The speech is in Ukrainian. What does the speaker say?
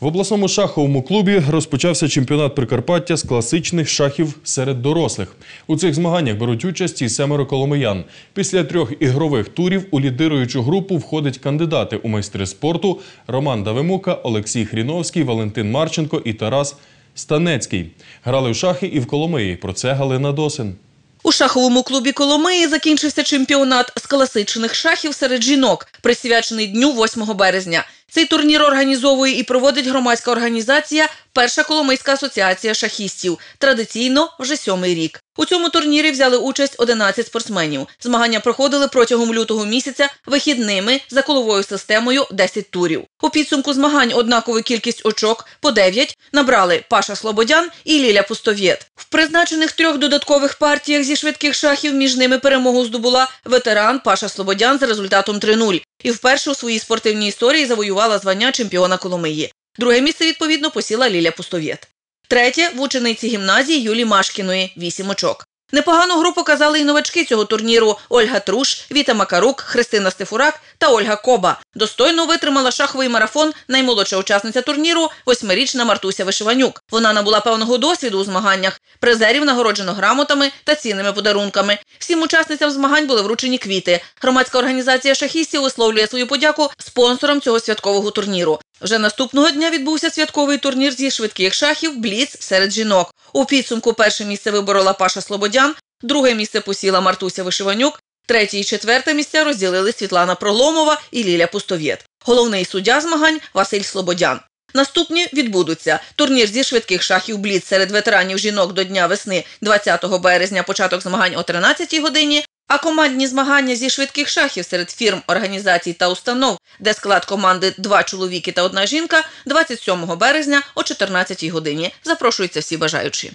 В обласному шаховому клубі розпочався чемпіонат Прикарпаття з класичних шахів серед дорослих. У цих змаганнях беруть участь і семеро коломиян. Після трьох ігрових турів у лідируючу групу входять кандидати у майстри спорту Роман Давимука, Олексій Хріновський, Валентин Марченко і Тарас Станецький. Грали в шахи і в Коломиї. Про це Галина Досин. У шаховому клубі Коломиї закінчився чемпіонат з класичних шахів серед жінок, присвячений дню 8 березня. Цей турнір організовує і проводить громадська організація Перша Коломийська асоціація шахістів. Традиційно вже сьомий рік. У цьому турнірі взяли участь 11 спортсменів. Змагання проходили протягом лютого місяця вихідними за коловою системою 10 турів. У підсумку змагань однакову кількість очок по 9 набрали Паша Слободян і Ліля Пустовєт. В призначених трьох додаткових партіях зі швидких шахів між ними перемогу здобула ветеран Паша Слободян з результатом 3-0 і вперше у своїй спортивній історії завоювала звання чемпіона Коломиї. Друге місце відповідно посіла Ліля Пустовєт. Третє в учениці гімназії Юлі Машкіної 8 очок. Непогану гру показали і новачки цього турніру Ольга Труш, Віта Макарук, Христина Стефурак та Ольга Коба. Достойно витримала шаховий марафон наймолодша учасниця турніру восьмирічна Мартуся Вишиванюк. Вона набула певного досвіду у змаганнях. Призерів нагороджено грамотами та цінними подарунками. Всім учасницям змагань були вручені квіти. Громадська організація шахістів висловлює свою подяку спонсорам цього святкового турніру. Вже наступного дня відбувся святковий турнір зі швидких шахів Бліц серед жінок. У підсумку перше місце виборола Паша Слободян, друге місце посіла Мартуся Вишиванюк, третє і четверте місця розділили Світлана Проломова і Ліля Пустовєт. Головний суддя змагань Василь Слободян. Наступні відбудуться турнір зі швидких шахів Бліц серед ветеранів жінок до Дня весни 20 березня, початок змагань о 13 годині. А командні змагання зі швидких шахів серед фірм, організацій та установ, де склад команди два чоловіки та одна жінка, 27 березня о 14 годині. Запрошуються всі бажаючі.